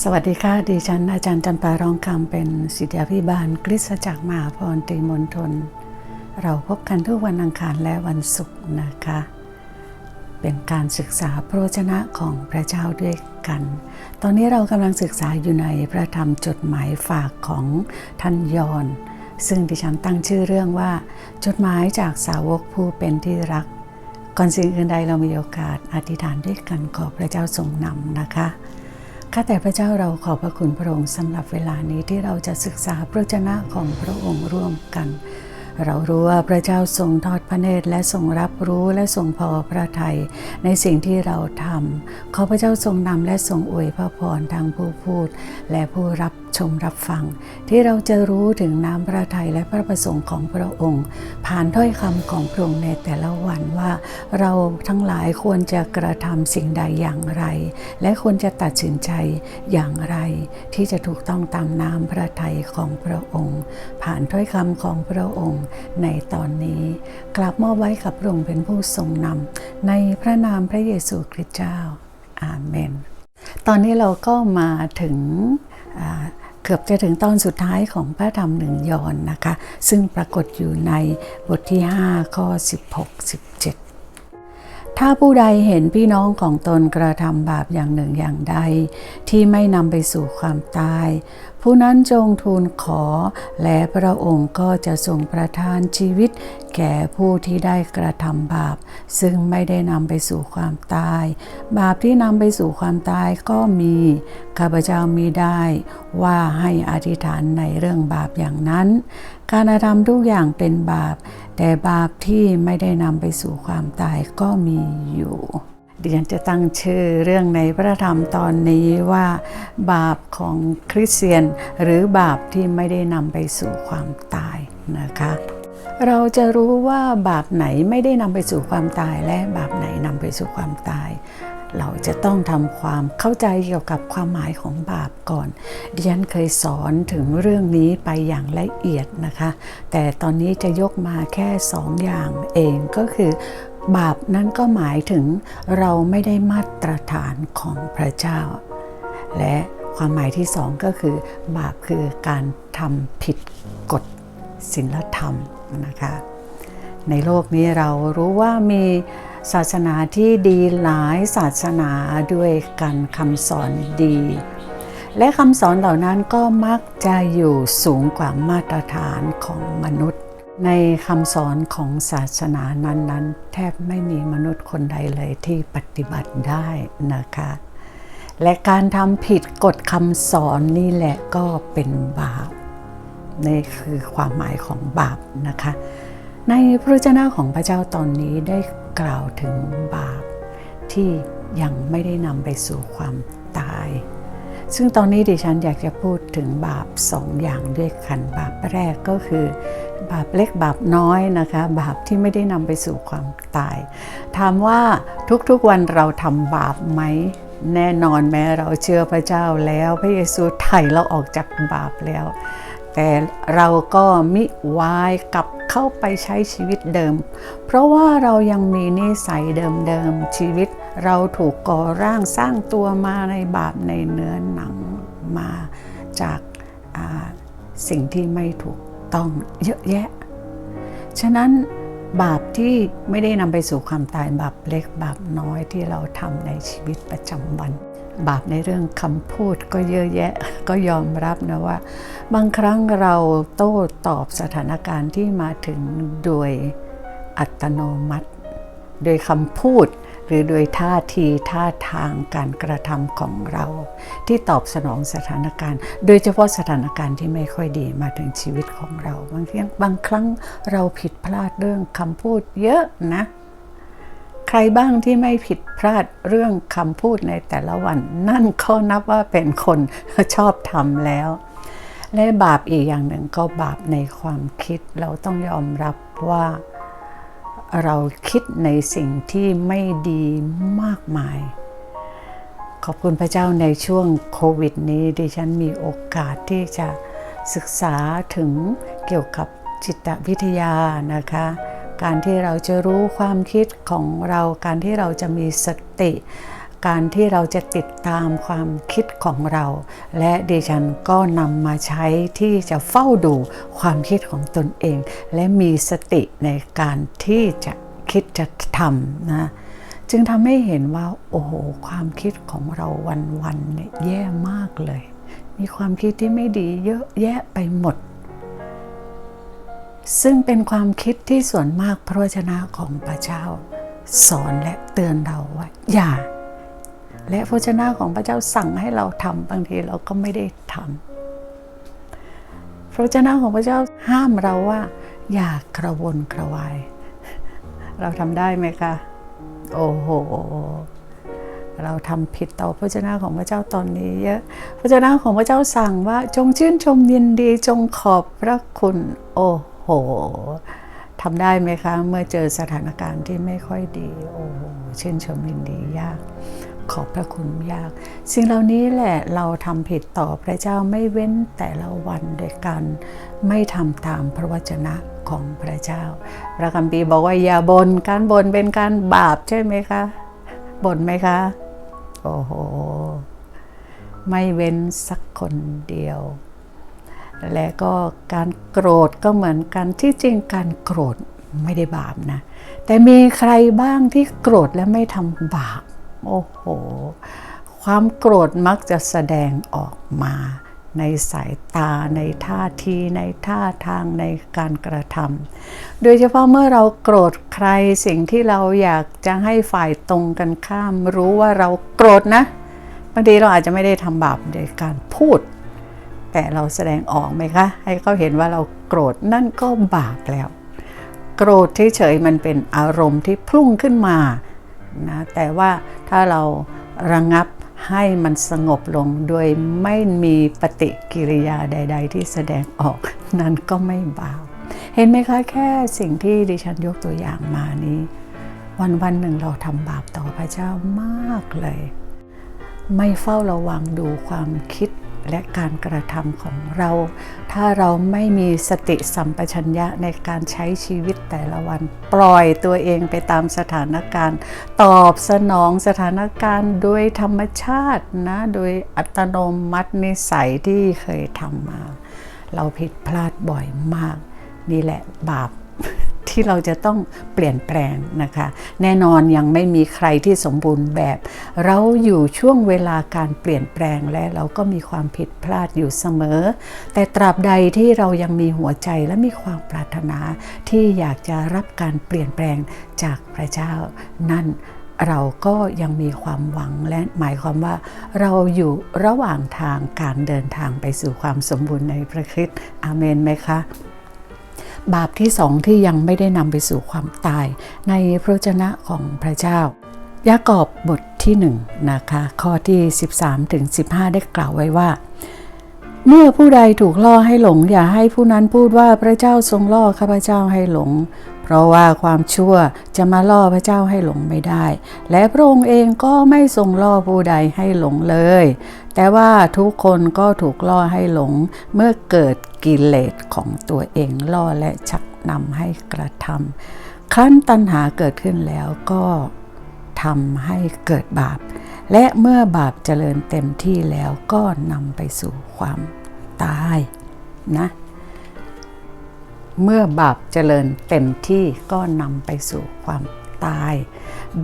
สวัสดีค่ะดิฉันอาจารย์จำปาร้องคำเป็นศิษยาพิบาลคริสตจักรมหาพรตรีมณฑลเราพบกันทุกวันอังคารและวันศุกร์นะคะ เป็นการศึกษาพระวจนะของพระเจ้าด้วยกัน ตอนนี้เรากำลังศึกษาอยู่ในพระธรรมจดหมายฝากของท่านยอน ซึ่งดิฉันตั้งชื่อเรื่องว่า จดหมายจากสาวกผู้เป็นที่รัก ก่อนสิ่งอื่นใดเรามีโอกาสอธิษฐานด้วยกันขอพระเจ้าทรงนำนะคะ ข้าแต่พระเจ้าเราขอบพระคุณพระองค์สำหรับเวลานี้ที่เราจะศึกษาพระเจนะของพระองค์ร่วมกัน เรารู้ว่าพระเจ้าทรงทอดพระเนตรและทรงรับรู้และทรงพอพระทัยในสิ่งที่เราทำขอพระเจ้าทรงนำและทรงอวยพระพรทางผู้พูดและผู้รับ ชมรับฟัง ที่เราจะรู้ถึงน้ำพระทัยและพระประสงค์ของพระองค์ ผ่านถ้อยคำของพระองค์ในแต่ละวันว่า เราทั้งหลายควรจะกระทำสิ่งใดอย่างไร และควรจะตัดสินใจอย่างไร ที่จะถูกต้องตามน้ำพระทัยของพระองค์ ผ่านถ้อยคำของพระองค์ในตอนนี้ กลับมอบไว้กับพระองค์เป็นผู้ทรงนำในพระนามพระเยซูคริสต์เจ้าอาเมน ตอนนี้เราก็มาถึง เกือบจะถึงตอนสุดท้ายของพระธรรมหนึ่งยอนนะคะ ซึ่งปรากฏอยู่ในบทที่ 5 ข้อ 16 17 ถ้าผู้ใดเห็นพี่น้องของตนกระทำบาปอย่างหนึ่งอย่างใด ที่ไม่นำไปสู่ความตาย ผู้นั้นจงทูลขอ และพระองค์ก็จะทรงประทานชีวิต แก่ผู้ที่ได้กระทำบาป ซึ่งไม่ได้นำไปสู่ความตาย บาปที่นำไปสู่ความตายก็มีข้าพเจ้ามีได้ว่าให้อธิษฐานในเรื่องบาปอย่างนั้น การกระทำทุกอย่างเป็นบาป แต่บาปที่ไม่ได้นำไปสู่ความตายก็มีอยู่ ดิฉันจะตั้งชื่อเรื่องในพระธรรมตอนนี้ว่า บาปของคริสเตียน หรือบาปที่ไม่ได้นำไปสู่ความตายนะคะ เราจะรู้ว่าบาปไหนไม่ได้นำไปสู่ความตายและบาปไหนนำไปสู่ความตาย เราจะต้องทำความเข้าใจเกี่ยวกับความหมายของบาปก่อน ดิฉันเคยสอนถึงเรื่องนี้ไปอย่างละเอียดนะคะ แต่ตอนนี้จะยกมาแค่สองอย่างเองก็คือ บาปนั้นก็หมายถึงเราไม่ได้มาตรฐานของพระเจ้า และความหมายที่สองก็คือบาปคือการทำผิดกฎศีลธรรมนะคะ ในโลกนี้เรารู้ว่ามีศาสนาที่ดีหลายศาสนาด้วยกันคำสอนดี และคำสอนเหล่านั้นก็มักจะอยู่สูงกว่ามาตรฐานของมนุษย์ ในคำสอนของศาสนานั้น ๆ แทบไม่มีมนุษย์คนใดเลยที่ปฏิบัติได้นะคะ และการทำผิดกฎคำสอนนี่แหละก็เป็นบาปนี่คือความหมายของบาปนะคะ ในพระเจ้าของพระเจ้าตอนนี้ได้กล่าวถึงบาปที่ยังไม่ได้นำไปสู่ความตาย ซึ่งตอนนี้ดิฉันอยากจะพูดถึงบาปสองอย่างด้วยกันบาปแรกก็คือ บาปเล็กบาปน้อยนะคะ บาปที่ไม่ได้นำไปสู่ความตาย ถามว่าทุกๆวันเราทำบาปไหมแน่นอนแม้เราเชื่อพระเจ้าแล้ว พระเยซูไถ่เราออกจากบาปแล้ว แต่เราก็มิวายกลับเข้าไปใช้ชีวิตเดิม เพราะว่าเรายังมีนิสัยเดิมๆชีวิต เราถูกก่อร่างสร้างตัวมาในบาปในเนื้อหนังมาจากสิ่งที่ไม่ถูก ต้องเยอะแยะ ฉะนั้นบาปที่ไม่ได้นำไปสู่ความตายบาปเล็กบาปน้อยที่เราทำในชีวิตประจำวัน บาปในเรื่องคำพูดก็เยอะแยะก็ยอมรับนะว่า บางครั้งเราโต้ตอบสถานการณ์ที่มาถึงโดยอัตโนมัติ โดยคำพูด รือโดยท่าทีท่าทางการกระทำของเรา ที่ตอบสนองสถานการณ์ โดยเฉพาะสถานการณ์ที่ไม่ค่อยดีมาถึงชีวิตของเรา บางครั้งบางครั้งเราผิดพลาดเรื่องคำพูดเยอะนะ ใครบ้างที่ไม่ผิดพลาดเรื่องคำพูดในแต่ละวัน นั่นก็นับว่าเป็นคนชอบทำแล้วและบาปอีกอย่างหนึ่งก็บาปในความคิดเราต้องยอมรับว่า เราคิดในสิ่งที่ไม่ดีมากมาย ขอบคุณพระเจ้าในช่วงโควิดนี้ ดิฉันมีโอกาสที่จะศึกษาถึงเกี่ยวกับจิตวิทยานะคะ การที่เราจะรู้ความคิดของเรา การที่เราจะมีสติ การที่เราจะติดตามความคิดของเรา และดิฉันก็นำมาใช้ที่จะเฝ้าดูความคิดของตนเอง และมีสติในการที่จะคิดจะทำนะจึงทำให้เห็นว่า โอ้โห ความคิดของเราวันๆเนี่ยแย่มากเลย มีความคิดที่ไม่ดีเยอะแยะไปหมดซึ่งเป็นความคิดที่ส่วนมากพระวจนะของพระเจ้า สอนและเตือนเราว่าอย่า และพระวจนะของพระเจ้าสั่งให้เราทำบางทีเราก็ไม่ได้ทำพระวจนะของพระเจ้าห้ามเราว่า อย่ากระวนกระวาย เราทำได้ไหมคะ โอ้โห เราทำผิดต่อพระเจ้าของพระเจ้าตอนนี้เยอะ พระเจ้าของพระเจ้าสั่งว่า จงชื่นชมยินดีจงขอบพระคุณ โอ้โหทำได้ไหมคะ เมื่อเจอสถานการณ์ที่ไม่ค่อยดี โอ้โหชื่นชมยินดียาก ขอบพระคุณยาก สิ่งเหล่านี้แหละเราทำผิดต่อพระเจ้าไม่เว้นแต่ละวันโดยการไม่ทำตามพระวจนะของพระเจ้า พระคัมภีร์บอกว่าอย่าบน่นการบ่นเป็นการบาปใช่ไหมคะบ่นไหมคะ โอ้โห ไม่เว้นสักคนเดียว และก็การโกรธก็เหมือนกันที่จริงการโกรธไม่ได้บาปนะ แต่มีใครบ้างที่โกรธและไม่ทำบาป โอ้โห ความโกรธมักจะแสดงออกมา ในสายตาในท่าที ในท่าทางในการกระทำโดยเฉพาะเมื่อเราโกรธใครสิ่งที่เราอยากจะให้ฝ่ายตรงกันข้าม รู้ว่าเราโกรธนะบางทีเราอาจจะไม่ได้ทำบาปโดยการพูด แต่เราแสดงออกไหมคะ ให้เขาเห็นว่าเราโกรธนั่นก็บาปแล้ว โกรธเฉยๆมันเป็นอารมณ์ที่พุ่งขึ้นมา นะแต่ว่าถ้าเราระงงับให้มันสงบลงโดยไม่มีปฏิกิริยาใด ๆ ที่แสดงออกนั้นก็ไม่บาปเห็นไหมคะแค่สิ่งที่ดิฉันยกตัวอย่างมานี้ วันวันหนึ่งเราทำบาปต่อพระเจ้ามากเลย ไม่เฝ้าระวังดูความคิด และการกระทำของเรา ถ้าเราไม่มีสติสัมปชัญญะในการใช้ชีวิตแต่ละวัน ปล่อยตัวเองไปตามสถานการณ์ ตอบสนองสถานการณ์โดยธรรมชาตินะโดยอัตโนมัตินิสัยที่เคยทำมา เราผิดพลาดบ่อยมาก นี่แหละบาป ที่เราจะต้องเปลี่ยนแปลงนะคะ แน่นอนยังไม่มีใครที่สมบูรณ์แบบ เราอยู่ช่วงเวลาการเปลี่ยนแปลงและเราก็มีความผิดพลาดอยู่เสมอ แต่ตราบใดที่เรายังมีหัวใจและมีความปรารถนา ที่อยากจะรับการเปลี่ยนแปลงจากพระเจ้านั่นเราก็ยังมีความหวังและหมายความว่า เราอยู่ระหว่างทางการเดินทางไปสู่ความสมบูรณ์ในพระคริสต์อาเมนไหมคะ บาปที่สองที่ยังไม่ได้นำไปสู่ความตาย ในพระเจนะของพระเจ้ายากอบบทที่หนึ่งนะคะ ข้อที่ 13ถึง15 ได้กล่าวไว้ว่า เมื่อผู้ใดถูกล่อให้หลง อย่าให้ผู้นั้นพูดว่าพระเจ้าทรงล่อข้าพเจ้าให้หลง ราะว่าความชั่วจะมาล่อพระเจ้าให้หลงไม่ได้ และพระองค์เองก็ไม่ทรงล่อผู้ใดให้หลงเลย แต่ว่าทุกคนก็ถูกล่อให้หลงเมื่อเกิดกิเลสของตัวเองล่อและชักนำให้กระทำครั้นตัณหาเกิดขึ้นแล้วก็ทำให้เกิดบาป และเมื่อบาปเจริญเต็มที่แล้วก็นำไปสู่ความตายนะ เมื่อบาปเจริญเต็มที่ก็นำไปสู่ความตาย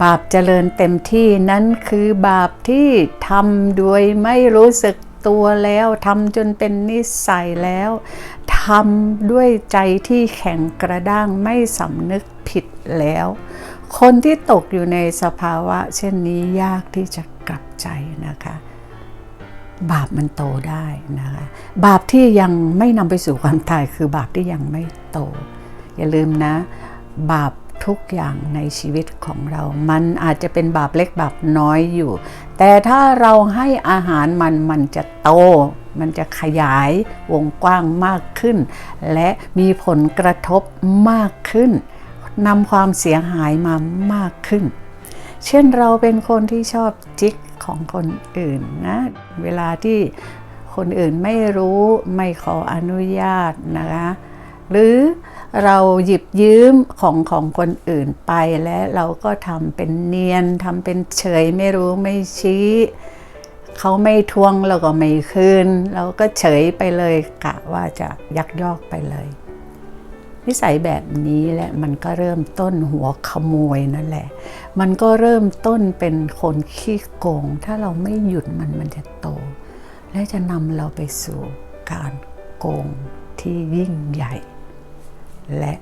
บาปเจริญเต็มที่นั้นคือบาปที่ทำโดยไม่รู้สึกตัวแล้วทำจนเป็นนิสัยแล้วทำด้วยใจที่แข็งกระด้างไม่สำนึกผิดแล้ว คนที่ตกอยู่ในสภาวะเช่นนี้ยากที่จะกลับใจนะคะ บาปมันโตได้นะคะบาปที่ยังไม่นำไปสู่ความตายคือบาปที่ยังไม่โต อย่าลืมนะ บาปทุกอย่างในชีวิตของเรา มันอาจจะเป็นบาปเล็กบาปน้อยอยู่ แต่ถ้าเราให้อาหารมันมันจะโต มันจะขยายวงกว้างมากขึ้น และมีผลกระทบมากขึ้นนำความเสียหายมามากขึ้น เช่นเราเป็นคนที่ชอบจิก ของคนอื่นนะ เวลาที่คนอื่นไม่รู้ไม่ขออนุญาตนะคะ หรือเราหยิบยืมของของคนอื่นไปและเราก็ทำเป็นเนียนทำเป็นเฉยไม่รู้ไม่ชี้เขาไม่ทวงเราก็ไม่คืน เราก็เฉยไปเลยกะว่าจะยักยอกไปเลย นิสัยแบบนี้แหละมันก็เริ่มต้นหัวขโมยนั่นแหละ มันก็เริ่มต้นเป็นคนขี้โกง ถ้าเราไม่หยุดมันมันจะโต และจะนำเราไปสู่การโกงที่ยิ่งใหญ่ และ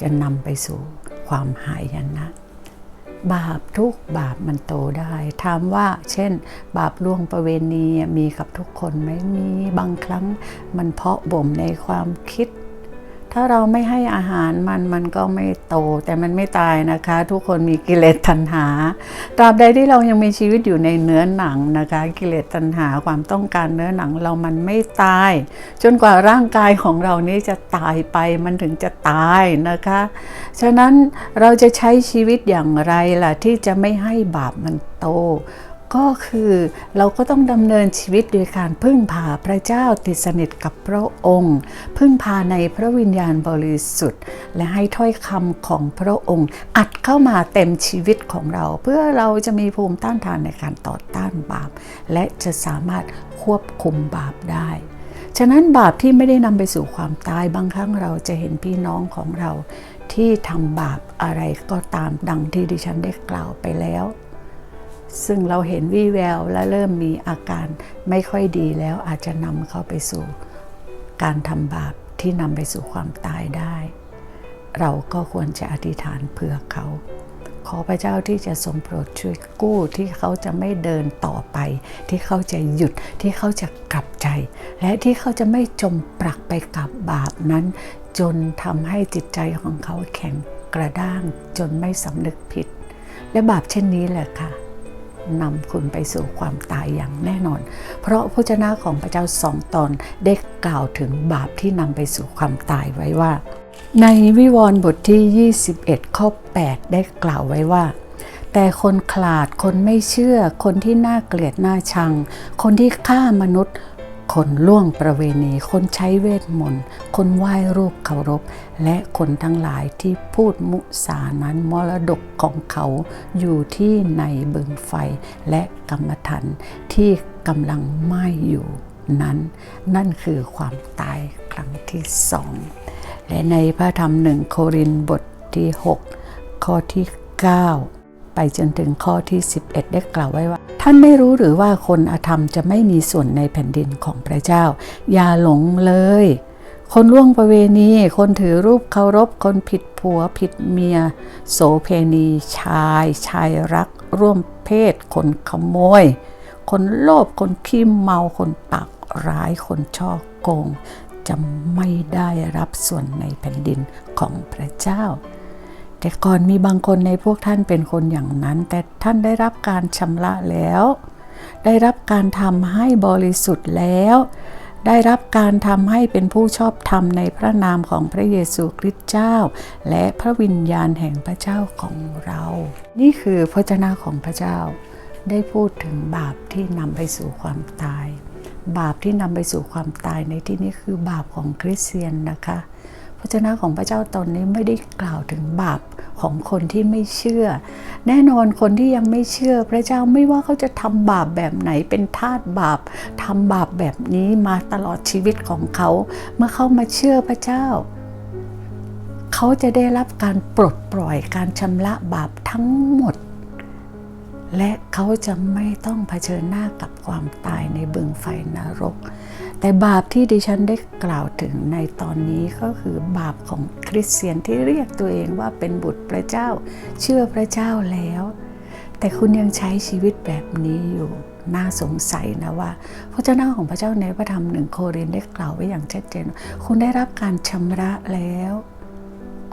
จะนำไปสู่ความหายนะ บาปทุกบาปมันโตได้ถามว่าเช่น บาปล่วงประเวณีมีกับทุกคนไหมมีบางครั้งมันเพาะบ่มในความคิด ถ้าเราไม่ให้อาหารมันมันก็ไม่โต แต่มันไม่ตายนะคะ ทุกคนมีกิเลสตัณหา ตราบใดที่เรายังมีชีวิตอยู่ในเนื้อหนังนะคะ กิเลสตัณหาความต้องการเนื้อหนังเรามันไม่ตาย จนกว่าร่างกายของเรานี้จะตายไปมันถึงจะตายนะคะ ฉะนั้นเราจะใช้ชีวิตอย่างไรล่ะที่จะไม่ให้บาปมันโต ก็คือเราก็ต้องดำเนินชีวิตโดยการพึ่งพาพระเจ้าติดสนิทกับพระองค์ พึ่งพาในพระวิญญาณบริสุทธิ์ และให้ถ้อยคำของพระองค์ อัดเข้ามาเต็มชีวิตของเรา เพื่อเราจะมีภูมิต้านทานในการต่อต้านบาป และจะสามารถควบคุมบาปได้ฉะนั้นบาปที่ไม่ได้นำไปสู่ความตายบางครั้งเราจะเห็นพี่น้องของเรา ที่ทำบาปอะไรก็ตามดังที่ดิฉันได้กล่าวไปแล้ว ซึ่งเราเห็นวี่แววและเริ่มมีอาการไม่ค่อยดีแล้วอาจจะนำเขาไปสู่การทำบาปที่นำไปสู่ความตายได้ เราก็ควรจะอธิษฐานเผื่อเขา ขอพระเจ้าที่จะทรงโปรดช่วยกู้ที่เขาจะไม่เดินต่อไป ที่เขาจะหยุดที่เขาจะกลับใจ และที่เขาจะไม่จมปลักไปกับบาปนั้น จนทำให้จิตใจของเขาแข็งกระด้างจนไม่สำนึกผิด และบาปเช่นนี้แหละค่ะ นำคุณไปสู่ความตายอย่างแน่นอน เพราะพระเจ้าของพระเจ้าสองตอนได้กล่าวถึงบาปที่นำไปสู่ความตายไว้ว่า ในวิวรณ์บทที่ 21 ข้อ 8 ได้กล่าวไว้ว่า แต่คนขลาดคนไม่เชื่อ คนที่น่าเกลียดน่าชัง คนที่ฆ่ามนุษย์ คนล่วงประเวณี คนใช้เวทมนต์ คนไหว้รูปเคารพ และคนทั้งหลายที่พูดมุสานั้นมรดกของเขาอยู่ที่ในบึงไฟและกรรมฐานที่กำลังไหม้อยู่นั้น นั่นคือความตายครั้งที่สอง และในพระธรรมหนึ่งโครินบทที่ 6 ข้อที่ 9 ไปจนถึงข้อที่ 11 ได้กล่าวไว้ว่า ท่านไม่รู้หรือว่าคนอธรรมจะไม่มีส่วนในแผ่นดินของพระเจ้า อย่าหลงเลย คนล่วงประเวณี คนถือรูปเคารพ คนผิดผัวผิดเมีย โสเพณี ชาย ชายรัก ร่วมเพศ คนขโมย คนโลภคนขี้เมาคนปากร้ายคนช่อโกงจะไม่ได้รับส่วนในแผ่นดินของพระเจ้า แต่ก่อนมีบางคนในพวกท่านเป็นคนอย่างนั้น แต่ท่านได้รับการชำระแล้ว ได้รับการทำให้บริสุทธิ์แล้ว ได้รับการทำให้เป็นผู้ชอบธรรมในพระนามของพระเยซูคริสต์เจ้า และพระวิญญาณแห่งพระเจ้าของเรา นี่คือพระเจ้าของพระเจ้า ได้พูดถึงบาปที่นำไปสู่ความตาย บาปที่นำไปสู่ความตายในที่นี้คือบาปของคริสเตียนนะคะ พระเจ้าของพระเจ้าตอนนี้ไม่ได้กล่าวถึงบาปของคนที่ไม่เชื่อ แน่นอนคนที่ยังไม่เชื่อ พระเจ้าไม่ว่าเขาจะทำบาปแบบไหนเป็นทาสบาปทำบาปแบบนี้มาตลอดชีวิตของเขา เมื่อเขามาเชื่อพระเจ้า เขาจะได้รับการปลดปล่อยการชำระบาปทั้งหมด และเขาจะไม่ต้องเผชิญหน้ากับความตายในบึงไฟนรก แต่บาปที่ดิฉันได้กล่าวถึงในตอนนี้ก็คือบาปของคริสเตียนที่เรียกตัวเองว่าเป็นบุตรพระเจ้า เชื่อพระเจ้าแล้ว แต่คุณยังใช้ชีวิตแบบนี้อยู่น่าสงสัยนะว่า พระเจ้าของพระเจ้าในพระธรรมหนึ่งโครินได้กล่าวไว้อย่างชัดเจน คุณได้รับการชำระแล้ว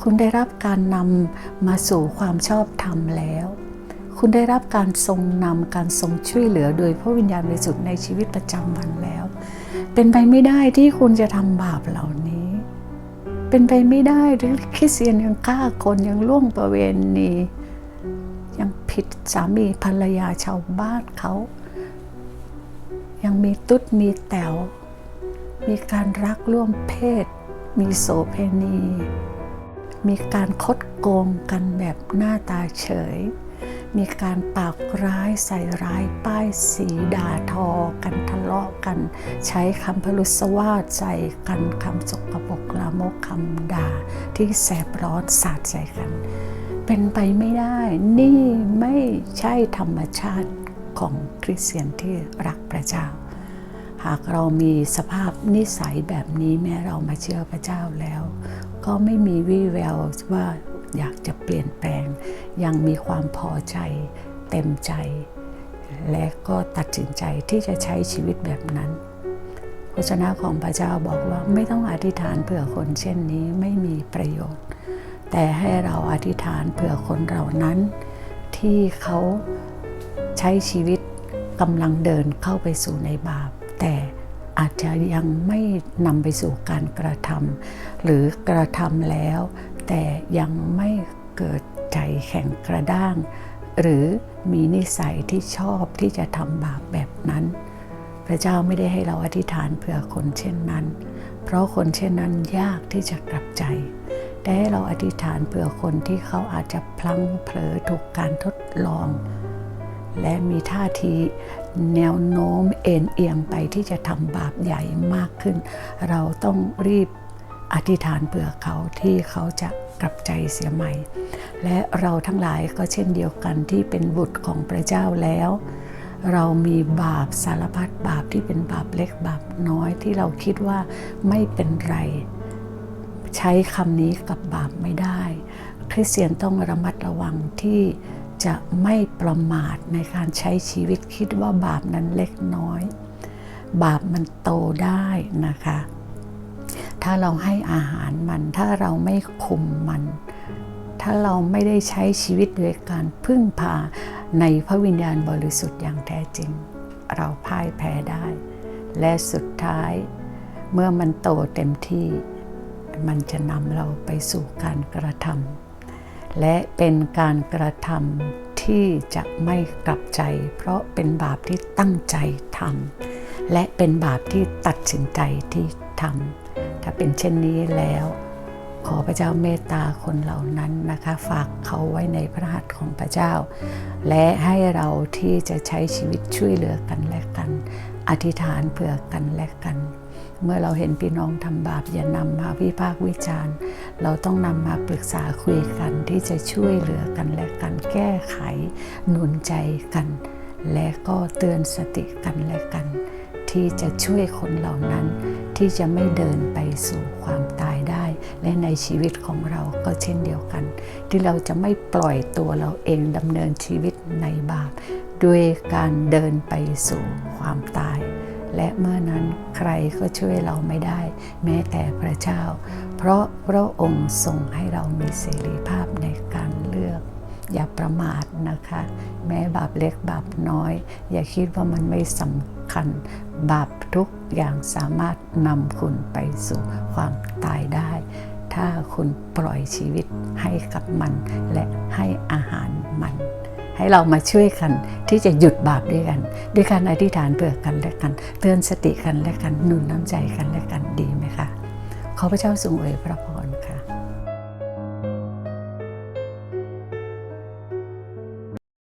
คุณได้รับการนำมาสู่ความชอบธรรมแล้ว คุณได้รับการทรงนำการทรงช่วยเหลือโดยพระวิญญาณบริสุทธิ์ในชีวิตประจำวันแล้ว เป็นไปไม่ได้ที่คุณจะทำบาปเหล่านี้ เป็นไปไม่ได้ที่คริสเตียนยังฆ่าคนยังล่วงประเวณียังผิดสามีภรรยาชาวบ้านเขา ยังมีตุ๊ดมีแต๋วมีการรักร่วมเพศ มีโสเพณี มีการคดโกงกันแบบหน้าตาเฉย มีการปากร้ายใส่ร้ายป้ายสีด่าทอ กันทะเลาะกัน ใช้คำพลุสวาดใส่กันคำสกปรกลามกคำด่า ที่แสบร้อนสาดใส่กัน เป็นไปไม่ได้ นี่ไม่ใช่ธรรมชาติของคริสเตียนที่รักพระเจ้า หากเรามีสภาพนิสัยแบบนี้แม้เรามาเชื่อพระเจ้าแล้ว ก็ไม่มีวี่แววว่า อยากจะเปลี่ยนแปลง ยังมีความพอใจ เต็มใจ และก็ตัดสินใจที่จะใช้ชีวิตแบบนั้นพระชนะของพระเจ้าบอกว่าไม่ต้องอธิษฐานเผื่อคนเช่นนี้ไม่มีประโยชน์ แต่ให้เราอธิษฐานเผื่อคนเหล่านั้น ที่เขาใช้ชีวิตกำลังเดินเข้าไปสู่ในบาป แต่อาจจะยังไม่นำไปสู่การกระทำหรือกระทำแล้ว แต่ยังไม่เกิดใจแข็งกระด้าง หรือมีนิสัยที่ชอบที่จะทำบาปแบบนั้น พระเจ้าไม่ได้ให้เราอธิษฐานเผื่อคนเช่นนั้น เพราะคนเช่นนั้นยากที่จะกลับใจ แต่ให้เราอธิษฐานเผื่อคนที่เขาอาจจะพลั้งเผลอถูกการทดลอง และมีท่าทีแนวโน้มเอ็นเอียงไปที่จะทำบาปใหญ่มากขึ้น เราต้องรีบ อธิษฐานเผื่อเขาที่เขาจะกลับใจเสียใหม่ และเราทั้งหลายก็เช่นเดียวกันที่เป็นบุตรของพระเจ้าแล้ว เรามีบาปสารพัดบาปที่เป็นบาปเล็กบาปน้อยที่เราคิดว่าไม่เป็นไร ใช้คำนี้กับบาปไม่ได้ คริสเตียนต้องระมัดระวังที่จะไม่ประมาทในการใช้ชีวิตคิดว่าบาปนั้นเล็กน้อย บาปมันโตได้นะคะ ถ้าเราให้อาหารมัน ถ้าเราไม่คุมมัน ถ้าเราไม่ได้ใช้ชีวิตโดยการพึ่งพาในพระวิญญาณบริสุทธิ์อย่างแท้จริง เราพ่ายแพ้ได้ และสุดท้าย เมื่อมันโตเต็มที่ มันจะนำเราไปสู่การกระทำและเป็นการกระทำที่จะไม่กลับใจ เพราะเป็นบาปที่ตั้งใจทำและเป็นบาปที่ตัดสินใจที่ทำ ถ้าเป็นเช่นนี้แล้ว ขอพระเจ้าเมตตาคนเหล่านั้นนะคะ ฝากเขาไว้ในพระหัตถ์ของพระเจ้า และให้เราที่จะใช้ชีวิตช่วยเหลือกันและกัน อธิษฐานเผื่อกันและกัน เมื่อเราเห็นพี่น้องทำบาปอย่านำมาวิพากษ์วิจารณ์ เราต้องนำมาปรึกษาคุยกันที่จะช่วยเหลือกันและกันแก้ไขหนุนใจกัน และก็เตือนสติกันและกัน ที่จะช่วยคนเหล่านั้น ที่จะไม่เดินไปสู่ความตายได้ และในชีวิตของเราก็เช่นเดียวกัน ที่เราจะไม่ปล่อยตัวเราเองดำเนินชีวิตในบาปด้วยการเดินไปสู่ความตาย และเมื่อนั้นใครก็ช่วยเราไม่ได้ แม้แต่พระเจ้า เพราะพระองค์ทรงให้เรามีเสรีภาพในการเลือกอย่าประมาทนะคะ แม้บาปเล็กบาปน้อย อย่าคิดว่ามันไม่สำคัญ บาปทุกอย่างสามารถนำคุณไปสู่ความตายได้ ถ้าคุณปล่อยชีวิตให้กับมันและให้อาหารมัน ให้เรามาช่วยกันที่จะหยุดบาปด้วยกัน ด้วยการอธิษฐานเผื่อกันและกัน เตือนสติกันและกันหนุนน้ำใจกันและกันดีไหมคะขอพระเจ้าทรงอวยพระพร